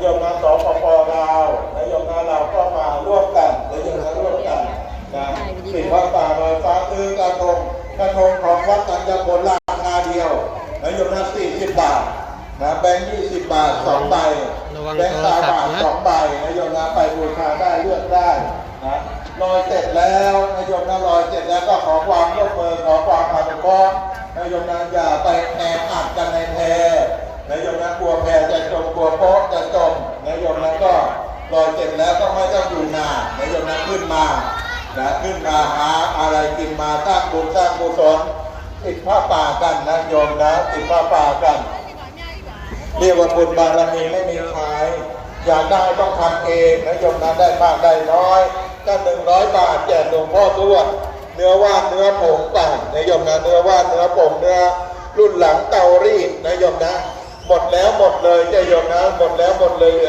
โยมนะสปปลาวนะโยมนะเราก็มาร่วมกันนะโยมนะร่วมกันนะปิดวัดป่าลอยฟ้าคือกระทงกระทงของวัดตัญญผลราคาเดียวนะโยมนะ40บาทนะแบงค์20บาทสองใบระวังแบงค์ตาบาทโทรศัพท์นะสองใบนะโยมนะไปบูชาได้เลือกได้นะลอยเสร็จแล้วนะโยมนะลอยเสร็จแล้วก็ขอความร่วมมือขอความอนุเคราะห์นะโยมนะอย่าไปแอบอัดกันในแพนะโยมนะกลัวแพจะจมกลัวโป๊ะจะจมนะ โยมนะก็ลอยเสร็จแล้วก็ไม่ต้องอยู่นานนโยมนะขึ้นมานะขึ้นมาหาอะไรกินมาสร้างบุญสร้างกุศลติดผ้าป่ากันนะโยมนะติดผ้าป่ากัน เรียกว่าบุญบารมีไม่มีขายอยากได้ต้องทำเองนะโยมนะได้มากได้น้อยก็หนึ่งร้อยบาทแจกหลวงพ่อทวดเนื้อว่านเนื้อผงต่างนะโยมนะเนื้อว่านเนื้อผงเนื้อรุ่นหลังเตารีดนะโยมนะ หมดแล้วหมดเลยจะโยมนะหมดแล้วหมดเลย